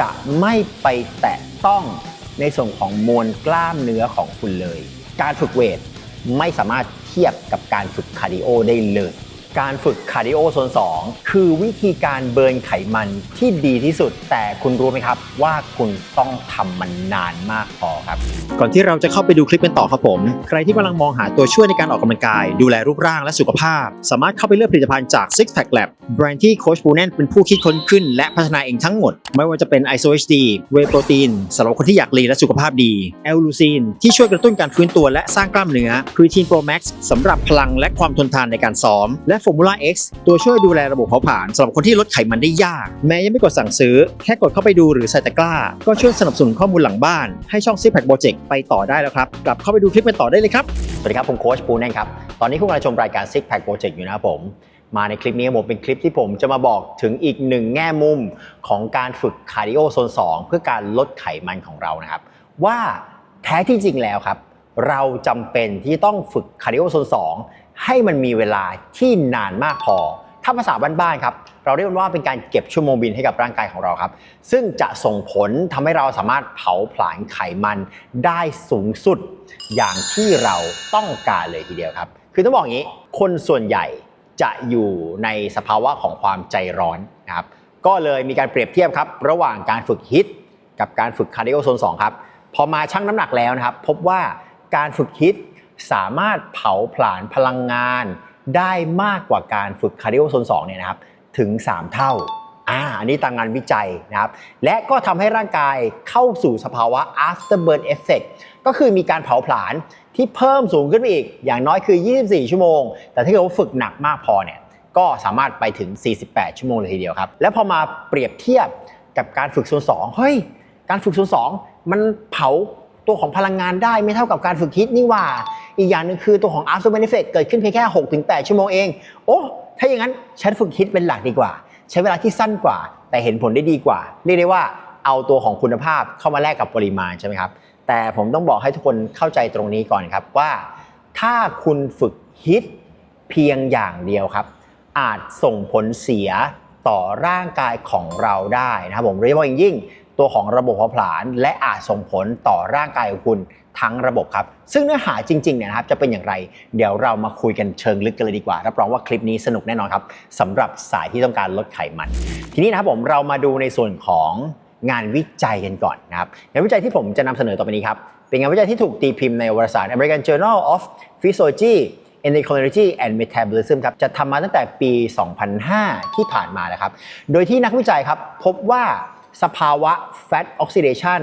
จะไม่ไปแตะต้องในส่วนของมวลกล้ามเนื้อของคุณเลย การฝึกเวทไม่สามารถเทียบกับการฝึกคาร์ดิโอได้เลย การฝึกคาร์ดิโอโซน2 คือวิธีการเบิร์นไขมันที่ดีที่สุด แต่คุณรู้ไหมครับว่าคุณต้องทำมันนานมากพอครับ ก่อนที่เราจะเข้าไปดูคลิปกันต่อครับผม ใครที่กำลังมองหาตัวช่วยในการออกกำลังกาย ดูแลรูปร่างและสุขภาพ สามารถเข้าไปเลือกผลิตภัณฑ์จาก Six Pack Lab แบรนด์ที่โคชปูแนนเป็นผู้คิดค้นขึ้น และพัฒนาเองทั้งหมด ไม่ว่าจะเป็น ISO HD Whey Protein สำหรับคนที่อยากลีนและสุขภาพดี L Leucine ที่ช่วยกระตุ้นการฟื้นตัวและสร้างกล้ามเนื้อ Creatine Pro Max สำหรับพลังและความทนทานในการซ้อมและ Formula X ตัวช่วยดูแลระบบเผาผลาญสำหรับคนที่ลดไขมันได้ยาก แม้ยังไม่กดสั่งซื้อ แค่กดเข้าไปดูหรือใส่ตะกร้า ก็ช่วยสนับสนุนข้อมูลหลังบ้าน ให้ช่อง Six Pack Project ไปต่อได้แล้วครับ กลับเข้าไปดูคลิปกันต่อได้เลยครับ สวัสดีครับผมโค้ชปูแน่นครับ ตอนนี้คุณกำลังชมรายการ Six Pack Project อยู่นะครับผมมาในคลิปนี้ผมเป็นคลิปที่ผมจะมาบอกถึงอีกหนึ่งแง่มุมของการฝึกคาร์ดิโอโซน 2 เพื่อการลดไขมันของเรานะครับ ว่าแท้ที่จริงแล้วครับ เราจำเป็นที่ต้องฝึกคาร์ดิโอโซน 2 ให้มันมีเวลาที่นานมากพอ ถ้าภาษาบ้านๆครับ เราเรียกว่าเป็นการเก็บชั่วโมงบินให้กับร่างกายของเราครับ ซึ่งจะส่งผลทำให้เราสามารถเผาผลาญไขมันได้สูงสุด อย่างที่เราต้องการเลยทีเดียวครับ คือต้องบอกอย่างนี้ คนส่วนใหญ่จะอยู่ในสภาวะของความใจร้อนนะครับ ก็เลยมีการเปรียบเทียบครับระหว่างการฝึกฮิตกับการฝึกคาร์ดิโอโซน2ครับ พอมาชั่งน้ำหนักแล้วนะครับ พบว่าการฝึกฮิต สามารถเผาผลาญพลังงานได้มากกว่าการฝึกคาร์ดิโอโซน2เนี่ยนะครับถึง 3 เท่าอ่าอันนี้ตามงานวิจัยนะครับ และก็ทำให้ร่างกายเข้าสู่สภาวะ afterburn effect ก็คือมีการเผาผลาญที่เพิ่มสูงขึ้นไปอีก อย่างน้อยคือ 24 ชั่วโมง แต่ถ้าเกิดว่าฝึกหนักมากพอเนี่ยก็สามารถไปถึง 48 ชั่วโมงเลยทีเดียวครับ แล้วพอมาเปรียบเทียบกับการฝึกโซน2เฮ้ย การฝึกโซน2มันเผาตัวของพลังงานได้ไม่เท่ากับการฝึกฮิตนี่ว่า อีกอย่างหนึ่งคือตัวของ after benefit เกิดขึ้นเพียงแค่ 6-8 ชั่วโมงเอง โอ้ถ้าอย่างนั้นฉันฝึกฮิตเป็นหลักดีกว่า ใช้เวลาที่สั้นกว่า แต่เห็นผลได้ดีกว่า เรียกได้ว่าเอาตัวของคุณภาพเข้ามาแลกกับปริมาณใช่ไหมครับแต่ผมต้องบอกให้ทุกคนเข้าใจตรงนี้ก่อนครับว่า ถ้าคุณฝึกฮิตเพียงอย่างเดียวครับ อาจส่งผลเสียต่อร่างกายของเราได้นะครับผมโดยเฉพาะอย่างยิ่งตัวของระบบเผาผลาญและอาจส่งผลต่อร่างกายของคุณ ทั้งระบบครับ ซึ่งเนื้อหาจริงๆเนี่ยนะครับจะเป็นอย่างไร เดี๋ยวเรามาคุยกันเชิงลึกกันเลยดีกว่า รับรองว่าคลิปนี้สนุกแน่นอนครับสำหรับสายที่ต้องการลดไขมัน ทีนี้นะครับผมเรามาดูในส่วนของงานวิจัยกันก่อนนะครับงานวิจัยที่ผมจะนำเสนอต่อไปนี้ครับ เป็นงานวิจัยที่ถูกตีพิมพ์ในวารสาร American Journal of Physiology Endocrinology and Metabolism ครับจะทำมาตั้งแต่ปี 2005 ที่ผ่านมานะครับ โดยที่นักวิจัยครับพบว่าสภาวะ fat oxidation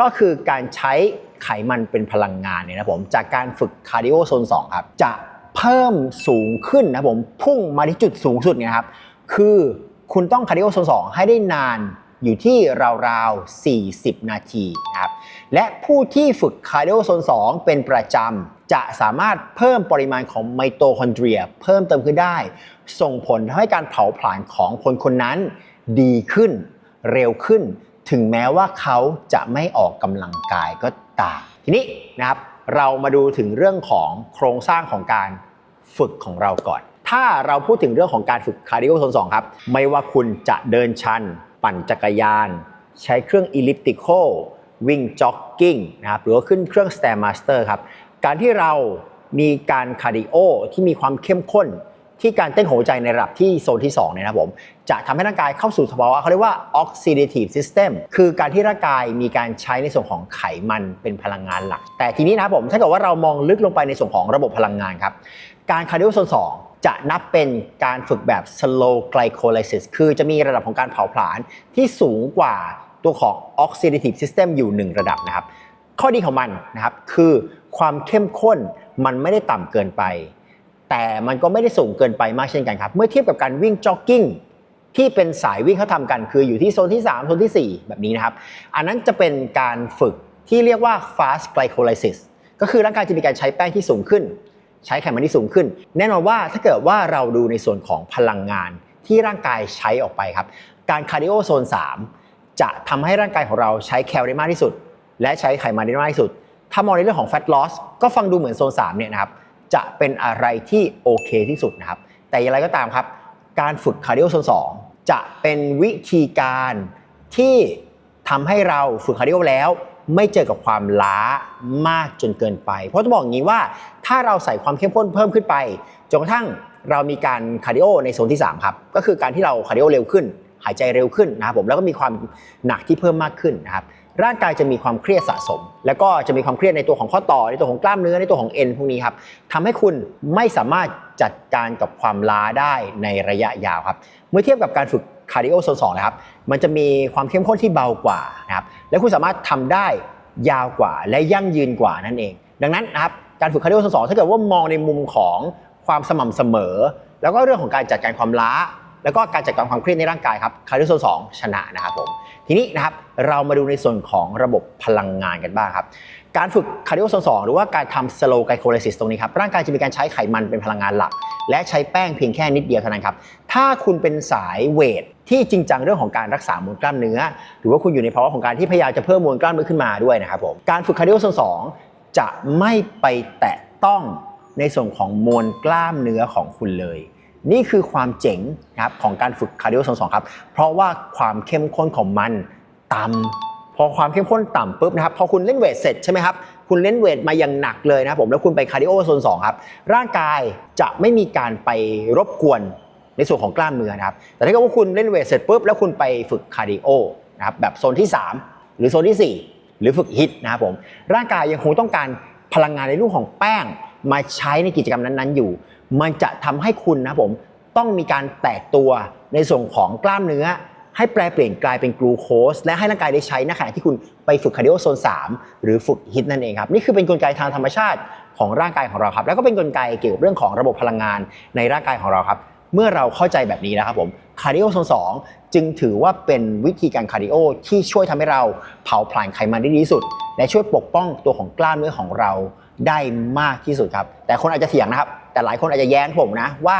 ก็คือการใช้ ไขมันเป็นพลังงานเนี่ยนะผมจากการฝึกคาร์ดิโอโซน2ครับจะเพิ่มสูงขึ้นนะผมพุ่งมาที่จุดสูงสุดเนี่ยนะครับคือคุณต้องคาร์ดิโอโซน2ให้ได้นานอยู่ที่ราวๆ 40 นาทีนะครับและผู้ที่ฝึกคาร์ดิโอโซน 2 เป็นประจำ จะสามารถเพิ่มปริมาณของไมโตคอนเดรีย เพิ่มเติมขึ้นได้ ส่งผลทำให้การเผาผลาญของคนคนนั้นดีขึ้นเร็วขึ้น ถึงแม้ว่าเขาจะไม่ออกกำลังกายก็ ตามทีนี้นะครับเรามาดูถึงเรื่องของโครงสร้างของการฝึกของเราก่อน ถ้าเราพูดถึงเรื่องของการฝึกคาร์ดิโอโซน2ครับ ไม่ว่าคุณจะเดินชัน ปั่นจักรยาน ใช้เครื่อง elliptical วิ่งจ็อกกิ้งนะครับหรือว่าขึ้นเครื่อง stairmaster ครับ การที่เรามีการคาร์ดิโอที่มีความเข้มข้น ที่การเต้นหัวใจในระดับที่โซนที่2เนี่ยนะผมจะทำให้ร่างกายเข้าสู่สภาวะเขาเรียกว่า oxidative system คือการที่ร่างกายมีการใช้ในส่วนของไขมันเป็นพลังงานหลัก แต่ทีนี้นะผมถ้าเกิดว่าเรามองลึกลงไปในส่วนของระบบพลังงานครับ การคาร์ดิโอโซน2 จะนับเป็นการฝึกแบบ slow glycolysis คือจะมีระดับของการเผาผลาญที่สูงกว่าตัวของ oxidative system อยู่ 1 ระดับนะครับ ข้อดีของมันนะครับคือความเข้มข้นมันไม่ได้ต่ำเกินไป แต่มันก็ไม่ได้สูงเกินไปมากเช่นกันครับ เมื่อเทียบกับการวิ่งจ็อกกิ้งที่เป็นสายวิ่งเขาทำกันคืออยู่ที่โซนที่ 3 โซนทีสี่ 4 แบบนี้นะครับ อันนั้นจะเป็นการฝึกที่เรียกว่า fast glycolysis ก็คือร่างกายจะมีการใช้แป้งที่สูงขึ้น ใช้ไขมันที่สูงขึ้น แน่นอนว่าถ้าเกิดว่าเราดูในส่วนของพลังงานที่ร่างกายใช้ออกไปครับ การคาร์ดิโอโซน 3 จะทำให้ร่างกายของเราใช้แคลได้มากที่สุด และใช้ไขมันได้มากที่สุด ถ้ามองในเรื่องของ fat loss ก็ฟังดูเหมือนโซน3เนี่ยนะครับ จะเป็นอะไรที่โอเคที่สุดนะครับ แต่อย่างไรก็ตามครับ การฝึกคาร์ดิโอโซน2จะเป็นวิธีการที่ทำให้เราฝึกคาร์ดิโอแล้ว ไม่เจอกับความล้ามากจนเกินไป เพราะจะบอกอย่างนี้ว่าถ้าเราใส่ความเข้มข้นเพิ่มขึ้นไปจนกระทั่งเรามีการคาร์ดิโอในโซนที่สามครับ ก็คือการที่เราคาร์ดิโอเร็วขึ้น หายใจเร็วขึ้นนะครับผมแล้วก็มีความหนักที่เพิ่มมากขึ้นนะครับ ร่างกายจะมีความเครียดสะสม แล้วก็จะมีความเครียดในตัวของข้อต่อ ในตัวของกล้ามเนื้อในตัวของเอ็นพวกนี้ครับทำให้คุณไม่สามารถจัดการกับความล้าได้ในระยะยาวครับ เมื่อเทียบกับการฝึกคาร์ดิโอโซนสองนะครับ มันจะมีความเข้มข้นที่เบากว่านะครับ และคุณสามารถทำได้ยาวกว่าและยั่งยืนกว่านั่นเอง ดังนั้นนะครับ การฝึกคาร์ดิโอโซนสองถ้าเกิดว่ามองในมุมของความสม่ำเสมอ แล้วก็เรื่องของการจัดการความล้า แล้วก็การจัดการความเครียดในร่างกายครับคาร์ดิโอโซนสองชนะนะครับผมทีนี้นะครับเรามาดูในส่วนของระบบพลังงานกันบ้างครับการฝึกคาร์ดิโอโซนสองหรือว่าการทำสโลไกโคไลซิสตรงนี้ครับร่างกายจะมีการใช้ไขมันเป็นพลังงานหลัก และใช้แป้งเพียงแค่นิดเดียวเท่านั้นครับถ้าคุณเป็นสายเวทที่จริงจังเรื่องของการรักษามวลกล้ามเนื้อ หรือว่าคุณอยู่ในภาวะของการที่พยายามจะเพิ่มมวลกล้ามเนื้อขึ้นมาด้วยนะครับผมการฝึกคาร์ดิโอโซนสองจะไม่ไปแตะต้องในส่วนของมวลกล้ามเนื้อของคุณเลย นี่คือความเจ๋งนะครับของการฝึกคาร์ดิโอโซนสองครับ เพราะว่าความเข้มข้นของมันต่ำพอความเข้มข้นต่ำปุ๊บนะครับ พอคุณเล่นเวทเสร็จใช่ไหมครับ คุณเล่นเวทมาอย่างหนักเลยนะผมแล้วคุณไปคาร์ดิโอโซนสองครับ ร่างกายจะไม่มีการไปรบกวนในส่วนของกล้ามเนื้อนะครับ แต่ถ้าเกิดว่าคุณเล่นเวทเสร็จปุ๊บแล้วคุณไปฝึกคาร์ดิโอนะครับแบบโซนที่ 3 หรือโซนที่ 4 หรือฝึกฮิตนะครับผมร่างกายยังคงต้องการพลังงานในรูปของแป้ง มาใช้ในกิจกรรมนั้นๆอยู่ มันจะทำให้คุณนะผมต้องมีการแตกตัวในส่วนของกล้ามเนื้อ ให้แปลเปลี่ยนกลายเป็นกลูโคสและให้ร่างกายได้ใช้ในขณะที่คุณไปฝึกคาร์ดิโอโซน 3 หรือฝึกฮิตนั่นเองครับนี่คือเป็นกลไกทางธรรมชาติของร่างกายของเราครับ แล้วก็เป็นกลไกเกี่ยวกับเรื่องของระบบพลังงานในร่างกายของเราครับเมื่อเราเข้าใจแบบนี้แล้วครับผมคาร์ดิโอโซน2จึงถือว่าเป็นวิธีการคาร์ดิโอที่ช่วยทำให้เราเผาผลาญไขมันได้ดีที่สุด และช่วยปกป้องตัวของกล้ามเนื้อของเรา ได้มากที่สุดครับ แต่คนอาจจะเถียงนะครับ แต่หลายคนอาจจะแย้งผมนะว่า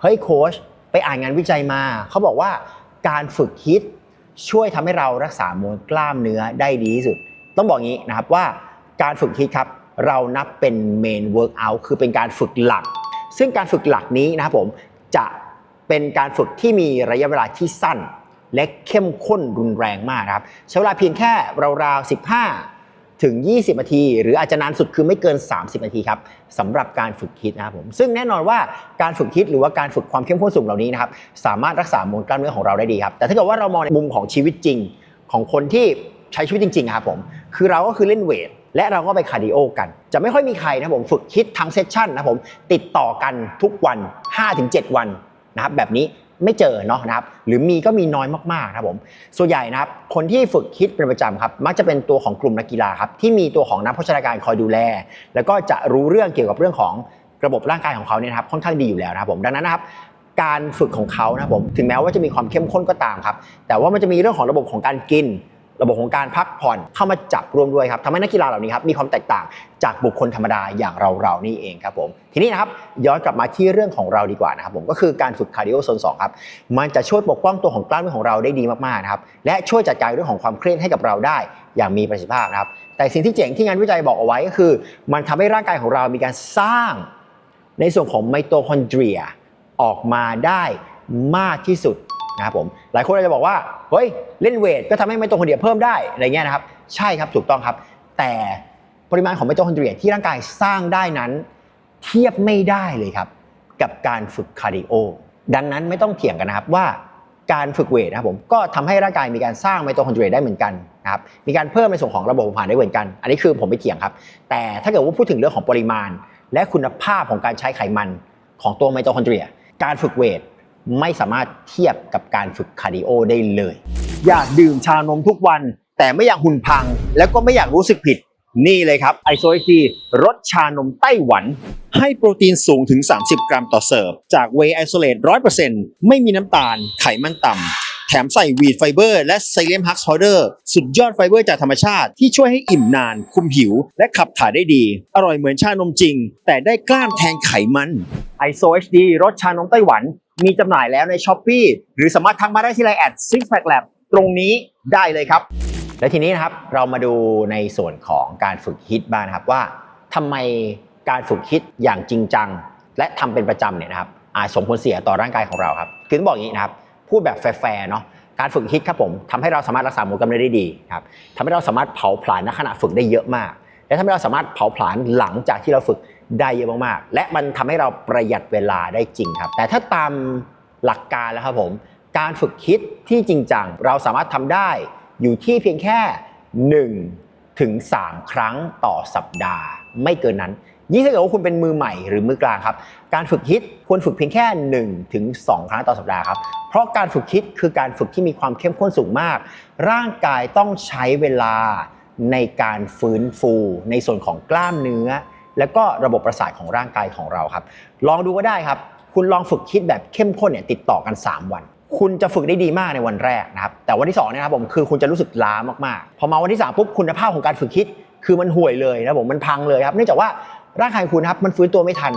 เฮ้ยโค้ชไปอ่านงานวิจัยมา เขาบอกว่าการฝึกฮิตช่วยทำให้เรารักษามวลกล้ามเนื้อได้ดีที่สุด ต้องบอกงี้นะครับว่าการฝึกฮิตครับ เรานับเป็นเมนเวิร์กอัคือเป็นการฝึกหลัก ซึ่งการฝึกหลักนี้นะครับผมจะเป็นการฝึกที่มีระยะเวลาที่สั้น และเข้มข้นรุนแรงมากครับใช้เวลาเพียงแค่ราวๆ15 ถึง 20 นาที หรืออาจจะนานสุดคือไม่เกิน 30 นาทีครับสำหรับการฝึกฮิตนะครับผมซึ่งแน่นอนว่าการฝึกฮิตหรือว่าการฝึกความเข้มข้นสูงเหล่านี้นะครับสามารถรักษามวลกล้ามเนื้อของเราได้ดีครับแต่ถ้าเกิดว่าเรามองในมุมของชีวิตจริง ของคนที่ใช้ชีวิตจริงๆครับผมคือเราก็คือเล่นเวทและเราก็ไปคาร์ดิโอกัน จะไม่ค่อยมีใครนะผมฝึกฮิตทั้งเซสชั่นนะผมติดต่อกันทุกวัน 5-7 วันนะครับแบบนี้ ไม่เจอเนาะนะครับ หรือมีก็มีน้อยมากๆนะครับผม ส่วนใหญ่นะครับ คนที่ฝึกคิดเป็นประจำครับ มักจะเป็นตัวของกลุ่มนักกีฬาครับ ที่มีตัวของนักโภชนาการคอยดูแล แล้วก็จะรู้เรื่องเกี่ยวกับเรื่องของระบบร่างกายของเขาเนี่ยครับ ค่อนข้างดีอยู่แล้วนะครับผมดังนั้นนะครับการฝึกของเขานะครับผมถึงแม้ว่าจะมีความเข้มข้นก็ตามครับ แต่ว่ามันจะมีเรื่องของระบบของการกิน ระบบของการพักผ่อนเข้ามาจับรวมด้วยครับทำให้นักกีฬาเหล่านี้ครับมีความแตกต่างจากบุคคลธรรมดาอย่างเราเราๆนี่เองครับผมทีนี้นะครับย้อนกลับมาที่เรื่องของเราดีกว่านะครับผมก็คือการฝึกคาร์ดิโอโซน2ครับมันจะช่วยปกป้องตัวของกล้ามเนื้อของเราได้ดีมากๆนะครับและช่วยจัดการเรื่องของความเครียดให้กับเราได้อย่างมีประสิทธิภาพนะครับแต่สิ่งที่เจ๋งที่งานวิจัยบอกเอาไว้ก็คือ มันทำให้ร่างกายของเรามีการสร้างในส่วนของไมโตคอนเดรียออกมาได้มากที่สุด นะครับผมหลายคนอาจจะบอกว่าเฮ้ยเล่นเวทก็ทำให้ไมโตคอนเดรียเพิ่มได้อะไรเงี้ยนะครับใช่ครับถูกต้องครับ แต่ปริมาณของไมโตคอนเดรียที่ร่างกายสร้างได้นั้น เทียบไม่ได้เลยครับ กับการฝึกคาร์ดิโอดังนั้นไม่ต้องเถียงกันนะครับว่าการฝึกเวทนะครับผมก็ทำให้ร่างกายมีการสร้างไมโตคอนเดรียได้เหมือนกันนะครับมีการเพิ่มในส่วนของระบบผาผลาญได้เหมือนกัน อันนี้คือผมไม่เถียงครับ แต่ถ้าเกิดว่าพูดถึงเรื่องของปริมาณ และคุณภาพของการใช้ไขมันของตัวไมโตคอนเดรีย การฝึกเวท ไม่สามารถเทียบกับการฝึกคาร์ดิโอได้เลย อยากดื่มชานมทุกวัน แต่ไม่อยากหุ่นพัง แล้วก็ไม่อยากรู้สึกผิด นี่เลยครับไอโซเอทีรสชานมไต้หวัน ให้โปรตีนสูงถึง 30 กรัมต่อเสิร์ฟ จากเวย์ไอโซเลต100%ไม่มีน้ำตาล ไขมันต่ำแถมใส่วีดไฟเบอร์และไซเลมฮักซ์พาวเดอร์สุดยอดไฟเบอร์จากธรรมชาติที่ช่วยให้อิ่มนาน คุมหิว และขับถ่ายได้ดี อร่อยเหมือนชานมจริง แต่ได้กล้ามแทนไขมันไอโซ HD รสชานมไต้หวัน มีจำหน่ายแล้วใน s h อ p e e หรือสามารถทักมาได้ที่ไลน์แอด Six Pack Lab ตรงนี้ได้เลยครับ และทีนี้นะครับเรามาดูในส่วนของการฝึกฮิตบ้างนะครับว่าทำไมการฝึกฮิตอย่างจริงจัง และทำเป็นประจำเนี่ยนะครับอาจส่งผลเสียต่อร่างกายของเราครับคือต้องบอกอย่างนี้นะครับพูดแบบแฟร์ๆเนาะการฝึกฮิตครับผมทำให้เราสามารถรักษามวลกล้ามเนื้อได้ดีครับทำให้เราสามารถเผาผลาญณขณะฝึกได้เยอะมาก และทำให้เราสามารถเผาผลาญหลังจากที่เราฝึก ได้เยอะมากๆ และมันทำให้เราประหยัดเวลาได้จริงครับ แต่ถ้าตามหลักการแล้วครับผม การฝึกฮิตที่จริงจังเราสามารถทำได้อยู่ที่เพียงแค่ 1 ถึง 3 ครั้งต่อสัปดาห์ ไม่เกินนั้น ยิ่งถ้าเกิดว่าคุณเป็นมือใหม่หรือมือกลางครับ การฝึกฮิตควรฝึกเพียงแค่ 1 ถึง 2 ครั้งต่อสัปดาห์ครับ เพราะการฝึกฮิตคือการฝึกที่มีความเข้มข้นสูงมาก ร่างกายต้องใช้เวลาในการฟื้นฟู ในส่วนของกล้ามเนื้อ และก็ระบบประสาทของร่างกายของเราครับ ลองดูก็ได้ครับ คุณลองฝึกคิดแบบเข้มข้นเนี่ยติดต่อกัน 3 วัน คุณจะฝึกได้ดีมากในวันแรกนะครับ แต่วันที่2เนี่ยนะครับผมคือคุณจะรู้สึกล้ามากๆ พอมาวันที่3ปุ๊บคุณภาพของการฝึกคิด คือมันห่วยเลยนะผมมันพังเลยครับ เนื่องจากว่าร่างกายคุณครับมันฟื้นตัวไม่ทัน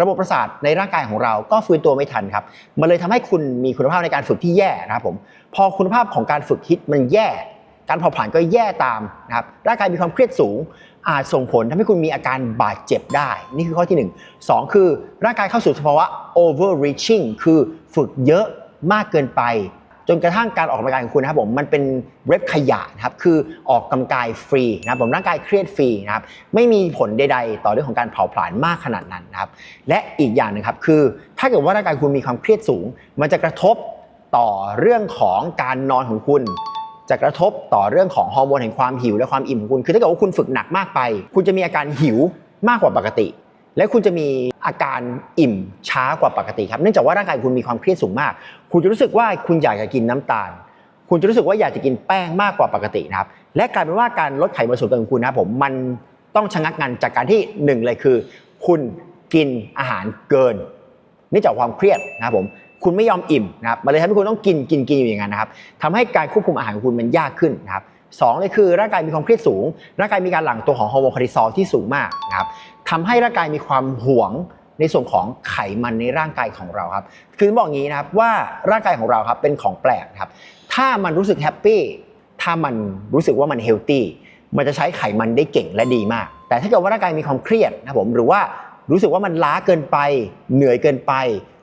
ระบบประสาทในร่างกายของเราก็ฟื้นตัวไม่ทันครับ มันเลยทำให้คุณมีคุณภาพในการฝึกที่แย่นะครับผม พอคุณภาพของการฝึกฮิตมันแย่ การเผาผลาญก็แย่ตามนะครับ ร่างกายมีความเครียดสูง อาจส่งผลทำให้คุณมีอาการบาดเจ็บได้ นี่คือข้อที่ 1 2 คือร่างกายเข้าสู่สภาวะ overreaching คือฝึกเยอะมากเกินไป จนกระทั่งการออกกำลังกายของคุณนะครับผมมันเป็นเว็บขยะนะครับคือออกกำลังกายฟรีนะครับผมร่างกายเครียดฟรีนะครับไม่มีผลใด ๆ ต่อเรื่องของการเผาผลาญมากขนาดนั้นนะครับและอีกอย่างหนึ่งครับคือ ถ้าเกิดว่าร่างกายคุณมีความเครียดสูง มันจะกระทบต่อเรื่องของการนอนของคุณ จะกระทบต่อเรื่องของฮอร์โมนแห่งความหิวและความอิ่มของคุณ คือถ้าเกิดว่าคุณฝึกหนักมากไป คุณจะมีอาการหิวมากกว่าปกติ และคุณจะมีอาการอิ่มช้ากว่าปกติครับ เนื่องจากว่าร่างกายคุณมีความเครียดสูงมาก คุณจะรู้สึกว่าคุณอยากจะกินน้ำตาล คุณจะรู้สึกว่าอยากจะกินแป้งมากกว่าปกตินะครับ และกลายเป็นว่าการลดไขมันส่วนเกินของคุณนะครับผม มันต้องชะงักงันจากการที่หนึ่งเลยคือ คุณกินอาหารเกินเนื่องจากความเครียดนะครับผม คุณไม่ยอมอิ่มนะครับมันเลยทำให้คุณต้องกินกินกินอยู่อย่างนั้นนะครับทำให้การควบคุมอาหารของคุณมันยากขึ้นนะครับสองเลยคือร่างกายมีความเครียดสูง ร่างกายมีการหลั่งตัวของฮอร์โมนคอร์ติซอลที่สูงมากนะครับทำให้ร่างกายมีความหวงในส่วนของไขมันในร่างกายของเราครับ คือบอกงี้นะครับว่าร่างกายของเราครับเป็นของแปลกครับ ถ้ามันรู้สึกแฮปปี้ ถ้ามันรู้สึกว่ามันเฮลตี้ มันจะใช้ไขมันได้เก่งและดีมาก แต่ถ้าเกิดว่าร่างกายมีความเครียดนะผม หรือว่ารู้สึกว่ามันล้าเกินไป เหนื่อยเกินไป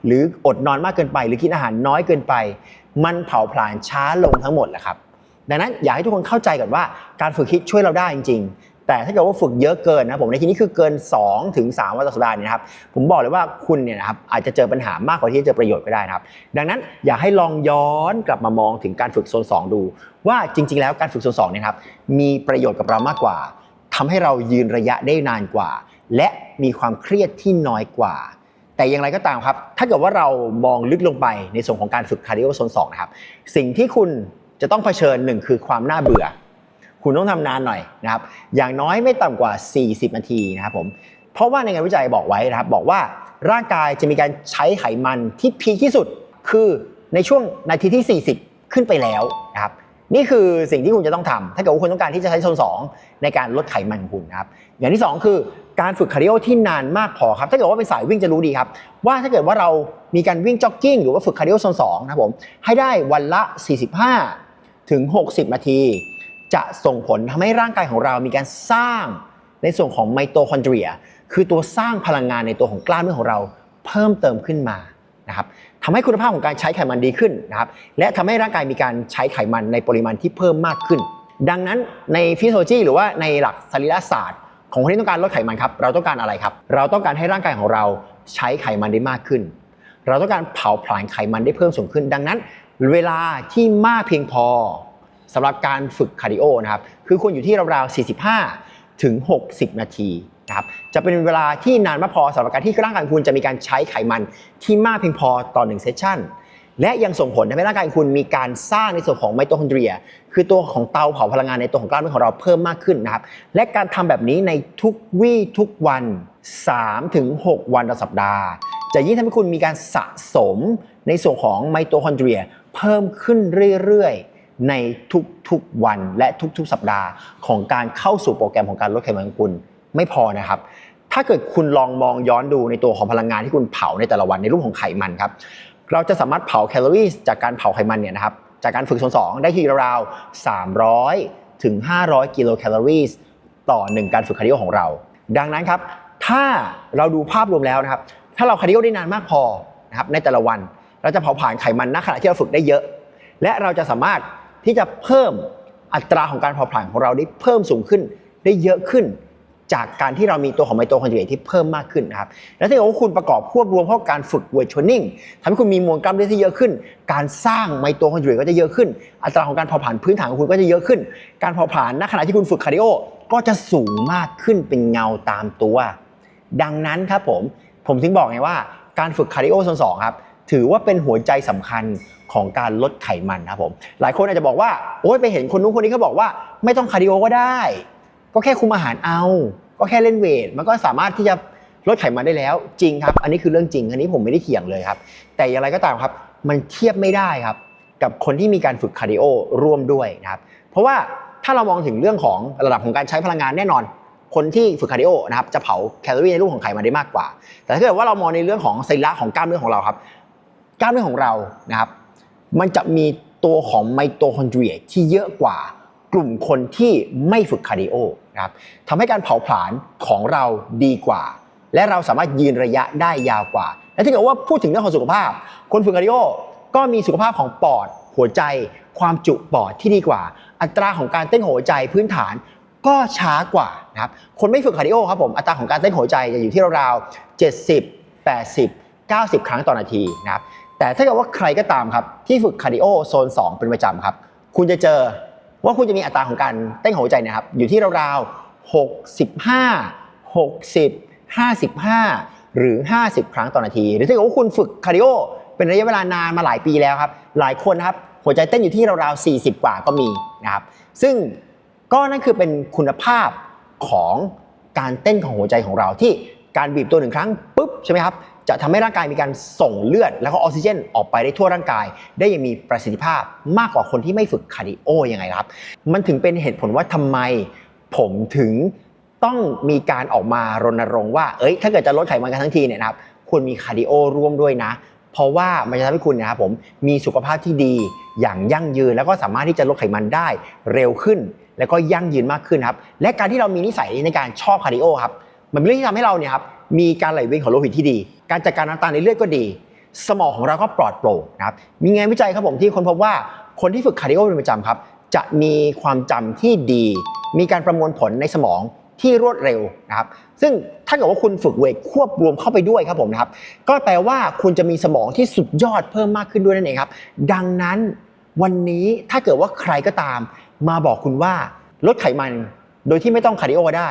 หรืออดนอนมากเกินไป หรือกินอาหารน้อยเกินไป มันเผาผลาญช้าลงทั้งหมดแหละครับดังนั้นอยากให้ทุกคนเข้าใจก่อนว่าการฝึกคิดช่วยเราได้จริง ๆ แต่ถ้าเกิดว่าฝึกเยอะเกินนะผมในที่นี้คือเกิน 2 ถึง 3 วันต่อสัปดาห์เนี่ยครับผมบอกเลยว่าคุณเนี่ยนะครับอาจจะเจอปัญหามากกว่าที่จะเจอประโยชน์ก็ได้นะครับ ดังนั้นอยากให้ลองย้อนกลับมามองถึงการฝึกโซน 2 ดู ว่าจริง ๆ แล้วการฝึกโซน2เนี่ยครับมีประโยชน์กับเรามากกว่าทำให้เรายืนระยะได้นานกว่า และมีความเครียดที่น้อยกว่า แต่อย่างไรก็ตามครับ ถ้าเกิดว่าเรามองลึกลงไปในส่วนของการฝึกคาร์ดิโอโซน2นะครับ สิ่งที่คุณจะต้องเผชิญหนึ่งคือความน่าเบื่อ คุณต้องทำนานหน่อยนะครับ อย่างน้อยไม่ต่ำกว่า 40 นาทีนะครับผม เพราะว่าในงานวิจัยบอกไว้นะครับ บอกว่าร่างกายจะมีการใช้ไขมันที่พีที่สุด คือในช่วงนาทีที่ 40 ขึ้นไปแล้วนะครับ นี่คือสิ่งที่คุณจะต้องทำถ้าเกิดว่าคุณต้องการที่จะใช้โซน2 ในการลดไขมันของคุณครับ อย่างที่ 2 คือการฝึกคาร์ดิโอที่นานมากพอครับ ถ้าเกิดว่าเป็นสายวิ่งจะรู้ดีครับ ว่าถ้าเกิดว่าเรามีการวิ่งจ็อกกิ้งหรือว่าฝึกคาร์ดิโอโซน2นะครับผมให้ได้วันละ 45 ถึง 60 นาที จะส่งผลทำให้ร่างกายของเรามีการสร้างในส่วนของไมโตคอนเดรียคือตัวสร้างพลังงานในตัวของกล้ามเนื้อของเราเพิ่มเติมขึ้นมานะครับ ทำให้คุณภาพของการใช้ไขมันดีขึ้นนะครับและทำให้ร่างกายมีการใช้ไขมันในปริมาณที่เพิ่มมากขึ้น ดังนั้นในฟิสิโลจีหรือว่าในหลักสรีรศาสตร์ ของคนที่ต้องการลดไขมันครับเราต้องการอะไรครับ เราต้องการให้ร่างกายของเราใช้ไขมันได้มากขึ้น เราต้องการเผาผลาญไขมันได้เพิ่มสูงขึ้น ดังนั้น เวลาที่มากเพียงพอสำหรับการฝึกคาร์ดิโอนะครับคือควรอยู่ที่ราวๆ45 ถึง 60 นาที นะครับจะเป็นเวลาที่นานมากพอสำหรับการที่ร่างกายคุณจะมีการใช้ไขมันที่มากเพียงพอต่อ1เซสชั่นและยังส่งผลทำให้ร่างกายคุณมีการสร้างในส่วนของไมโตคอนเดรีย คือตัวของเตาเผาพลังงานในตัวของกล้ามเนื้อของเราเพิ่มมากขึ้นนะครับ และการทำแบบนี้ในทุกวี่ทุกวัน 3-6 วันต่อสัปดาห์ จะยิ่งทำให้คุณมีการสะสมในส่วนของไมโตคอนเดรีย เพิ่มขึ้นเรื่อยๆ ในทุกๆวันและทุกๆ สัปดาห์ของการเข้าสู่โปรแกรมของการลดไขมันของคุณ ไม่พอนะครับ ถ้าเกิดคุณลองมองย้อนดูในตัวของพลังงานที่คุณเผาในแต่ละวันในรูปของไขมันครับเราจะสามารถเผาแคลอรี่จากการเผาไขมันเนี่ยนะครับจากการฝึกโซน2ได้ที่ราวๆ300 ถึง 500 กิโลแคลอรี่ต่อ 1 การฝึกคาร์ดิโอของเรา ดังนั้นครับ ถ้าเราดูภาพรวมแล้วนะครับ ถ้าเราคาร์ดิโอได้นานมากพอนะครับในแต่ละวัน เราจะเผาผลาญไขมันณขณะที่เราฝึกได้เยอะ และเราจะสามารถที่จะเพิ่มอัตราของการเผาผลาญของเราได้เพิ่มสูงขึ้นได้เยอะขึ้น จากการที่เรามีตัวของไมโตคอนจูเอทที่เพิ่มมากขึ้นนะครับ และถ้าเกิดว่าคุณประกอบควบรวมเข้ากับการฝึกเวทเทรนนิ่งทำให้คุณมีมวลกล้ามเนื้อที่เยอะขึ้น การสร้างไมโตคอนจูเอทก็จะเยอะขึ้น อัตราของการเผาผลาญพื้นฐานของคุณก็จะเยอะขึ้น การเผาผลาญณขณะที่คุณฝึกคาร์ดิโอก็จะสูงมากขึ้นเป็นเงาตามตัว ดังนั้นครับผม ผมถึงบอกไงว่าการฝึกคาร์ดิโอโซนสองครับถือว่าเป็นหัวใจสำคัญของการลดไขมันนะครับผม หลายคนอาจจะบอกว่า โอ๊ยไปเห็นคนนู้นคนนี้เขาบอกว่า ไม่ต้องคาร์ดิโอก็ได้ ก็แค่คุมอาหารเอา ก็แค่เล่นเวท มันก็สามารถที่จะลดไขมันได้แล้วจริงครับ อันนี้คือเรื่องจริง อันนี้ผมไม่ได้เถียงเลยครับ แต่อย่างไรก็ตามครับ มันเทียบไม่ได้ครับ กับคนที่มีการฝึกคาร์ดิโอร่วมด้วยนะครับ เพราะว่าถ้าเรามองถึงเรื่องของระดับของการใช้พลังงานแน่นอน คนที่ฝึกคาร์ดิโอนะครับจะเผาแคลอรี่ในรูปของไขมันได้มากกว่า แต่ถ้าเกิดว่าเรามองในเรื่องของสรีระของกล้ามเนื้อของเราครับ กล้ามเนื้อของเรานะครับ มันจะมีตัวของไมโตคอนเดรียที่เยอะกว่า กลุ่มคนที่ไม่ฝึกคาร์ดิโอนะครับทำให้การเผาผลาญของเราดีกว่า และเราสามารถยืนระยะได้ยาวกว่า และถ้าเกิดว่าพูดถึงเรื่องของสุขภาพ คนฝึกคาร์ดิโอก็มีสุขภาพของปอด หัวใจ ความจุปอดที่ดีกว่า อัตราของการเต้นหัวใจพื้นฐานก็ช้ากว่านะครับคนไม่ฝึกคาร์ดิโอครับผมอัตราของการเต้นหัวใจจะอยู่ที่ราวๆ70 80 90 ครั้งต่อนาทีนะครับแต่ถ้าเกิดว่าใครก็ตามครับที่ฝึกคาร์ดิโอโซน 2 เป็นประจำครับ คุณจะเจอ ว่าคุณจะมีอัตราของการเต้นของหัวใจนะครับ อยู่ที่ราวๆ65 60 55 หรือ 50 ครั้งต่อนาที หรือถ้าเกิดว่าคุณฝึกคาร์ดิโอเป็นระยะเวลานานมาหลายปีแล้วครับ หลายคนนะครับหัวใจเต้นอยู่ที่ราวๆ40 กว่าก็มีนะครับ ซึ่งก็นั่นคือเป็นคุณภาพของการเต้นของหัวใจของเราที่การบีบตัวหนึ่งครั้งปุ๊บใช่ไหมครับ จะทำให้ร่างกายมีการส่งเลือด แล้วก็ออกซิเจนออกไปได้ทั่วร่างกาย ได้อย่างมีประสิทธิภาพมากกว่าคนที่ไม่ฝึกคาร์ดิโอยังไงครับ มันถึงเป็นเหตุผลว่าทำไมผมถึงต้องมีการออกมารณรงค์ว่า เอ้ย ถ้าเกิดจะลดไขมันกันทั้งทีเนี่ยนะครับควรมีคาร์ดิโอร่วมด้วยนะ เพราะว่ามันจะทำให้คุณนะครับผมมีสุขภาพที่ดีอย่างยั่งยืน แล้วก็สามารถที่จะลดไขมันได้เร็วขึ้น แล้วก็ยั่งยืนมากขึ้นครับ และการที่เรามีนิสัยในการชอบคาร์ดิโอครับ มันเป็นเรื่องที่ทำให้เราเนี่ยครับ มีการไหลเวียนของโลหิตที่ดี การจัดการน้ำตาลในเลือดก็ดี สมองของเราก็ปลอดโปร่งนะครับมีงานวิจัยครับผมที่คนพบว่าคนที่ฝึกคาร์ดิโอเป็นประจำครับ จะมีความจำที่ดี มีการประมวลผลในสมองที่รวดเร็วนะครับ ซึ่งถ้าเกิดว่าคุณฝึกเวทควบรวมเข้าไปด้วยครับผมนะครับ ก็แปลว่าคุณจะมีสมองที่สุดยอดเพิ่มมากขึ้นด้วยนั่นเองครับ ดังนั้นวันนี้ถ้าเกิดว่าใครก็ตาม มาบอกคุณว่าลดไขมัน โดยที่ไม่ต้องคาร์ดิโอได้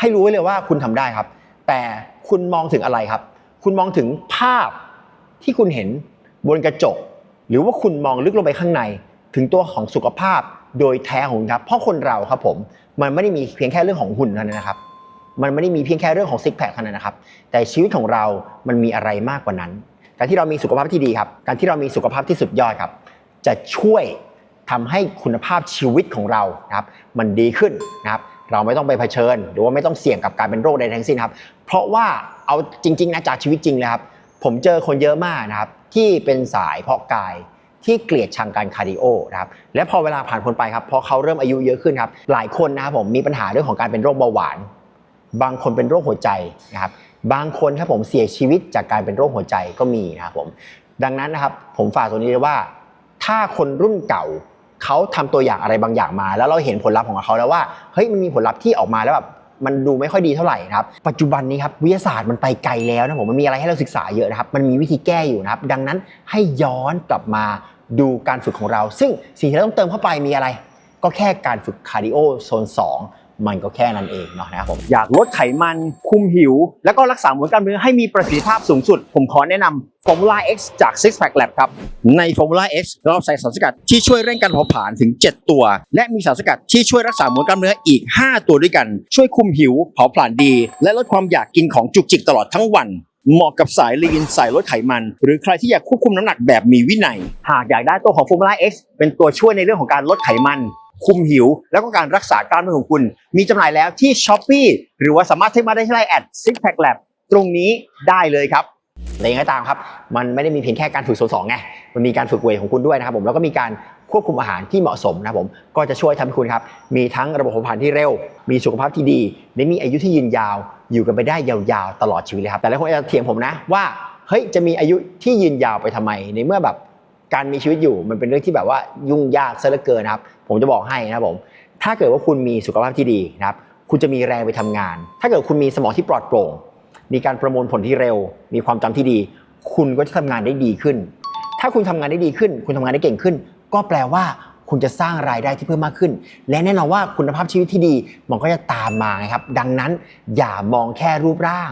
ให้รู้ไว้เลยว่าคุณทำได้ครับ แต่คุณมองถึงอะไรครับ คุณมองถึงภาพที่คุณเห็นบนกระจก หรือว่าคุณมองลึกลงไปข้างใน ถึงตัวของสุขภาพโดยแท้ของคุณครับ เพราะคนเราครับผมมันไม่ได้มีเพียงแค่เรื่องของหุ่นเท่านั้นนะครับ มันไม่ได้มีเพียงแค่เรื่องของซิกแพคเท่านั้นนะครับ แต่ชีวิตของเรามันมีอะไรมากกว่านั้น การที่เรามีสุขภาพที่ดีครับ การที่เรามีสุขภาพที่สุดยอดครับ จะช่วยทำให้คุณภาพชีวิตของเรานะครับ มันดีขึ้นนะครับ เราไม่ต้องไปเผชิญ หรือว่าไม่ต้องเสี่ยงกับการเป็นโรคใดทั้งสิ้นครับ เพราะว่าเอาจริงๆนะจากชีวิตจริงเลยครับ ผมเจอคนเยอะมากนะครับ ที่เป็นสายเพาะกายที่เกลียดชังการคาร์ดิโอนะครับและพอเวลาผ่านพ้นไปครับพอเขาเริ่มอายุเยอะขึ้นครับหลายคนนะครับผมมีปัญหาเรื่องของการเป็นโรคเบาหวาน บางคนเป็นโรคหัวใจนะครับบางคนครับผมเสียชีวิตจากการเป็นโรคหัวใจก็มีนะครับผมดังนั้นนะครับผมฝากตัวนี้เลยว่า ถ้าคนรุ่นเก่า เขาทำตัวอย่างอะไรบางอย่างมา แล้วเราเห็นผลลัพธ์ของเขาแล้วว่าเฮ้ยมันมีผลลัพธ์ที่ออกมาแล้วแบบมันดูไม่ค่อยดีเท่าไหร่นะครับ ปัจจุบันนี้ครับวิทยาศาสตร์มันไปไกลแล้วนะผมมันมีอะไรให้เราศึกษาเยอะนะครับ มันมีวิธีแก้อยู่นะครับ ดังนั้นให้ย้อนกลับมาดูการฝึกของเรา ซึ่งสิ่งที่เราต้องเติมเข้าไปมีอะไร ก็แค่การฝึกคาร์ดิโอโซน2 มันก็แค่นั้นเองเนาะนะครับผมอยากลดไขมันคุมหิว แล้วก็รักษามวลกล้ามเนื้อให้มีประสิทธิภาพสูงสุด ผมขอแนะนำ Formula X จาก Six Pack Lab ครับ ใน Formula X เราใส่สารสกัดที่ช่วยเร่งการเผาผลาญถึง 7 ตัว และมีสารสกัดที่ช่วยรักษามวลกล้ามเนื้ออีก 5 ตัวด้วยกัน ช่วยคุมหิว เผาผลาญดี และลดความอยากกินของจุกจิกตลอดทั้งวันเหมาะกับสายลีนสายลดไขมัน หรือใครที่อยากควบคุมน้ำหนักแบบมีวินัย หากอยากได้ตัวของ Formula X เป็นตัวช่วยในเรื่องของการลดไขมัน คุมหิว แล้วก็การรักษากล้ามเนื้อของคุณ มีจำหน่ายแล้วที่ s h อ p e e หรือว่าสามารถเทคมาได้ที่ไลน์แอด Six Pack Lab ตรงนี้ได้เลยครับแต่ยังไงตามครับ มันไม่ได้มีเพียงแค่การฝึกโซนสองไง มันมีการฝึกเวทของคุณด้วยนะครับผม แล้วก็มีการควบคุมอาหารที่เหมาะสมนะครับผม ก็จะช่วยทำให้คุณครับ มีทั้งระบบผาผลาญที่เร็ว มีสุขภาพที่ดี และมีอายุที่ยืนยาว อยู่กันไปได้ยาวๆ ตลอดชีวิตเลยครับ แต่หลายคนอาจจะเถียงผมนะว่า เฮ้ย จะมีอายุที่ยืนยาวไปทำไม ในเมื่อแบบ การมีชีวิตอยู่มันเป็นเรื่องที่แบบว่ายุ่งยากซะเหลือเกินครับผมจะบอกให้นะครับผมถ้าเกิดว่าคุณมีสุขภาพที่ดีนะครับคุณจะมีแรงไปทำงาน ถ้าเกิดคุณมีสมองที่ปลอดโปร่ง มีการประมวลผลที่เร็ว มีความจำที่ดี คุณก็จะทำงานได้ดีขึ้น ถ้าคุณทำงานได้ดีขึ้น คุณทำงานได้เก่งขึ้น ก็แปลว่าคุณจะสร้างรายได้ที่เพิ่มมากขึ้น และแน่นอนว่าคุณภาพชีวิตที่ดีมันก็จะตามมาครับ ดังนั้นอย่ามองแค่รูปร่าง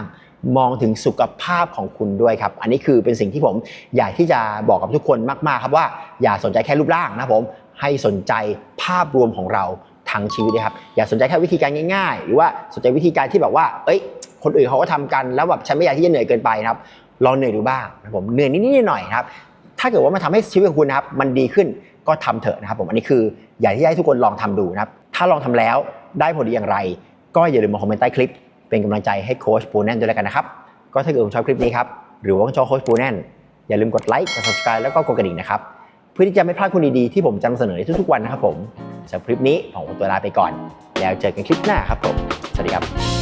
มองถึงสุขภาพของคุณด้วยครับ อันนี้คือเป็นสิ่งที่ผมอยากที่จะบอกกับทุกคนมาก ๆ ครับว่าอย่าสนใจแค่รูปร่างนะผมให้สนใจภาพรวมของเราทั้งชีวิตนะครับ อย่าสนใจแค่วิธีการง่ายๆ หรือว่าสนใจวิธีการที่แบบว่า เอ้ย คนอื่นเขาก็ทำกันแล้วแบบฉันไม่อยากที่จะเหนื่อยเกินไปนะครับลองเหนื่อยดูบ้างนะผมเหนื่อยนิดๆหน่อยๆครับ ถ้าเกิดว่ามันทำให้ชีวิตของคุณนะครับ มันดีขึ้นก็ทำเถอะนะครับ ผมอันนี้คืออยากที่จะให้ทุกคนลองทำดูนะครับ ถ้าลองทำแล้วได้ผลดีอย่างไร ก็อย่าลืมมาคอมเมนต์ใต้คลิป เป็นกำลังใจให้โค้ชปูแน่นด้วยแล้วกันนะครับ ก็ถ้าเกิดคุณชอบคลิปนี้ครับ หรือว่าชอบโค้ชปูแน่น อย่าลืมกดไลค์ กด subscribe แล้วก็กดกระดิ่งนะครับ เพื่อที่จะไม่พลาดคนดีๆที่ผมจะนำเสนอในทุกๆวันนะครับผมสำหรับคลิปนี้ผมขอตัวลาไปก่อน แล้วเจอกันคลิปหน้าครับผม สวัสดีครับ